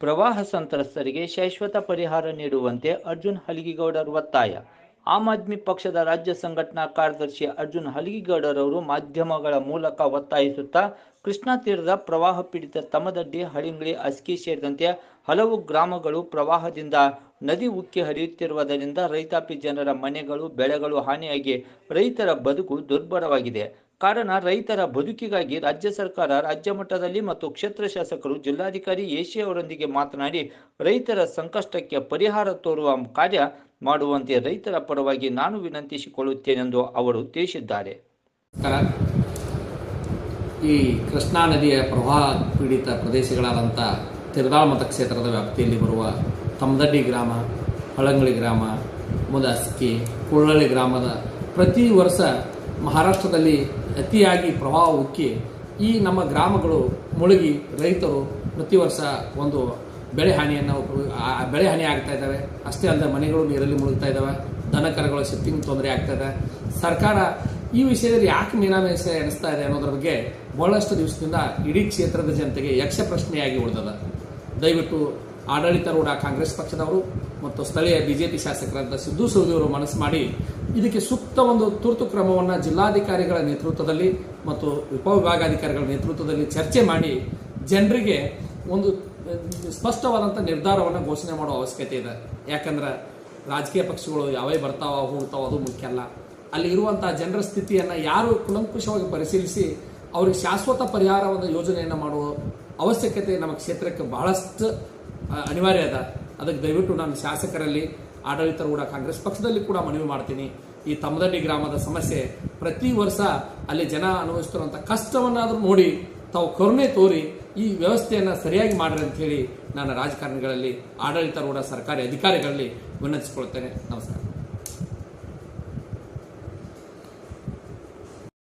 ಪ್ರವಾಹ ಸಂತ್ರಸ್ತರಿಗೆ ಶಾಶ್ವತ ಪರಿಹಾರ ನೀಡುವಂತೆ ಅರ್ಜುನ್ ಹಲಿಗಿಗೌಡರ್ ಒತ್ತಾಯ. ಆಮ್ ಆದ್ಮಿ ಪಕ್ಷದ ರಾಜ್ಯ ಸಂಘಟನಾ ಕಾರ್ಯದರ್ಶಿ ಅರ್ಜುನ್ ಹಲಿಗಿಗೌಡರವರು ಮಾಧ್ಯಮಗಳ ಮೂಲಕ ಒತ್ತಾಯಿಸುತ್ತಾ, ಕೃಷ್ಣಾ ತೀರದ ಪ್ರವಾಹ ಪೀಡಿತ ತಮದಡ್ಡಿ, ಹಳಿಂಗ್ಳಿ, ಅಸ್ಕಿ ಸೇರಿದಂತೆ ಹಲವು ಗ್ರಾಮಗಳು ಪ್ರವಾಹದಿಂದ ನದಿ ಉಕ್ಕಿ ಹರಿಯುತ್ತಿರುವುದರಿಂದ ರೈತಾಪಿ ಜನರ ಮನೆಗಳು, ಬೆಳೆಗಳು ಹಾನಿಯಾಗಿ ರೈತರ ಬದುಕು ದುರ್ಭರವಾಗಿದೆ ಕಾರಣ ರೈತರ ಬದುಕಿಗಾಗಿ ರಾಜ್ಯ ಸರ್ಕಾರ ರಾಜ್ಯ ಮಟ್ಟದಲ್ಲಿ ಮತ್ತು ಕ್ಷೇತ್ರ ಶಾಸಕರು ಜಿಲ್ಲಾಧಿಕಾರಿ ಎಸಿ ಅವರೊಂದಿಗೆ ಮಾತನಾಡಿ, ರೈತರ ಸಂಕಷ್ಟಕ್ಕೆ ಪರಿಹಾರ ತೋರುವ ಕಾರ್ಯ ಮಾಡುವಂತೆ ರೈತರ ಪರವಾಗಿ ನಾನು ವಿನಂತಿಸಿಕೊಳ್ಳುತ್ತೇನೆಂದು ಅವರು ತಿಳಿಸಿದ್ದಾರೆ. ಈ ಕೃಷ್ಣಾ ನದಿಯ ಪ್ರವಾಹ ಪೀಡಿತ ಪ್ರದೇಶಗಳಾದಂಥ ತಿರುದಾಳ ಮತಕ್ಷೇತ್ರದ ವ್ಯಾಪ್ತಿಯಲ್ಲಿ ಬರುವ ತಮ್ಮದಡ್ಡಿ ಗ್ರಾಮ, ಹಳಂಗಳಿ ಗ್ರಾಮ, ಮುದಾಸ್ಕಿ, ಕುಳ್ಳಳ್ಳಿ ಗ್ರಾಮದ ಪ್ರತಿ ವರ್ಷ ಮಹಾರಾಷ್ಟ್ರದಲ್ಲಿ ಅತಿಯಾಗಿ ಪ್ರವಾಹ ಉಕ್ಕಿ ಈ ನಮ್ಮ ಗ್ರಾಮಗಳು ಮುಳುಗಿ ರೈತರು ಪ್ರತಿ ವರ್ಷ ಒಂದು ಬೆಳೆ ಹಾನಿಯನ್ನು ಬೆಳೆ ಹಾನಿ ಆಗ್ತಾ ಇದ್ದಾವೆ ಅಷ್ಟೇ ಅಲ್ಲದೆ ಮನೆಗಳು ನೀರಲ್ಲಿ ಮುಳುಗ್ತಾ ಇದ್ದಾವೆ ದನಕರಗಳ ಶಿಫ್ಟಿಂಗ್ ತೊಂದರೆ ಆಗ್ತಾ ಸರ್ಕಾರ ಈ ವಿಷಯದಲ್ಲಿ ಯಾಕೆ ಮೀನಾಮೇಷ ಎಣಿಸ್ತಾ ಇದೆ ಅನ್ನೋದ್ರ ಬಗ್ಗೆ ಬಹಳಷ್ಟು ದಿವಸದಿಂದ ಇಡೀ ಕ್ಷೇತ್ರದ ಜನತೆಗೆ ಯಕ್ಷ ಪ್ರಶ್ನೆಯಾಗಿ ಉಳಿದದ. ದಯವಿಟ್ಟು ಆಡಳಿತಾರೂಢ ಕಾಂಗ್ರೆಸ್ ಪಕ್ಷದವರು ಮತ್ತು ಸ್ಥಳೀಯ ಬಿಜೆಪಿ ಶಾಸಕರಾದ ಸಿದ್ದು ಸೌದಿ ಅವರು ಮನಸ್ಸು ಮಾಡಿ ಇದಕ್ಕೆ ಸೂಕ್ತ ಒಂದು ತುರ್ತು ಕ್ರಮವನ್ನು ಜಿಲ್ಲಾಧಿಕಾರಿಗಳ ನೇತೃತ್ವದಲ್ಲಿ ಮತ್ತು ಉಪವಿಭಾಗಾಧಿಕಾರಿಗಳ ನೇತೃತ್ವದಲ್ಲಿ ಚರ್ಚೆ ಮಾಡಿ ಜನರಿಗೆ ಒಂದು ಸ್ಪಷ್ಟವಾದಂಥ ನಿರ್ಧಾರವನ್ನು ಘೋಷಣೆ ಮಾಡೋ ಅವಶ್ಯಕತೆ ಇದೆ. ಯಾಕಂದ್ರೆ ರಾಜಕೀಯ ಪಕ್ಷಗಳು ಯಾವೇ ಬರ್ತಾವ, ಹೋಗ್ತಾವ, ಅದು ಮುಖ್ಯ ಅಲ್ಲ. ಅಲ್ಲಿ ಇರುವಂಥ ಜನರ ಸ್ಥಿತಿಯನ್ನು ಯಾರು ಕುಲಂಕುಷವಾಗಿ ಪರಿಶೀಲಿಸಿ ಅವ್ರಿಗೆ ಶಾಶ್ವತ ಪರಿಹಾರವನ್ನು ಯೋಜನೆಯನ್ನು ಮಾಡುವ ಅವಶ್ಯಕತೆ ನಮ್ಮ ಕ್ಷೇತ್ರಕ್ಕೆ ಬಹಳಷ್ಟು ಅನಿವಾರ್ಯ ಅದ. ಅದಕ್ಕೆ ದಯವಿಟ್ಟು ನಾನು ಶಾಸಕರಲ್ಲಿ ಆಡಳಿತಾರೂಢ ಕಾಂಗ್ರೆಸ್ ಪಕ್ಷದಲ್ಲಿ ಕೂಡ ಮನವಿ ಮಾಡ್ತೀನಿ. ಈ ತಮ್ಮದಡ್ಡಿ ಗ್ರಾಮದ ಸಮಸ್ಯೆ, ಪ್ರತಿ ವರ್ಷ ಅಲ್ಲಿ ಜನ ಅನುಭವಿಸ್ತಿರುವಂಥ ಕಷ್ಟವನ್ನಾದರೂ ನೋಡಿ, ತಾವು ಕರುಣೆ ತೋರಿ ಈ ವ್ಯವಸ್ಥೆಯನ್ನು ಸರಿಯಾಗಿ ಮಾಡ್ರಿ ಅಂತ ಹೇಳಿ ನಾನು ರಾಜಕಾರಣಿಗಳಲ್ಲಿ, ಆಡಳಿತಾರೂಢ ಸರ್ಕಾರಿ ಅಧಿಕಾರಿಗಳಲ್ಲಿ ವಿನಂತಿಸಿಕೊಳ್ತೇನೆ. ನಮಸ್ಕಾರ.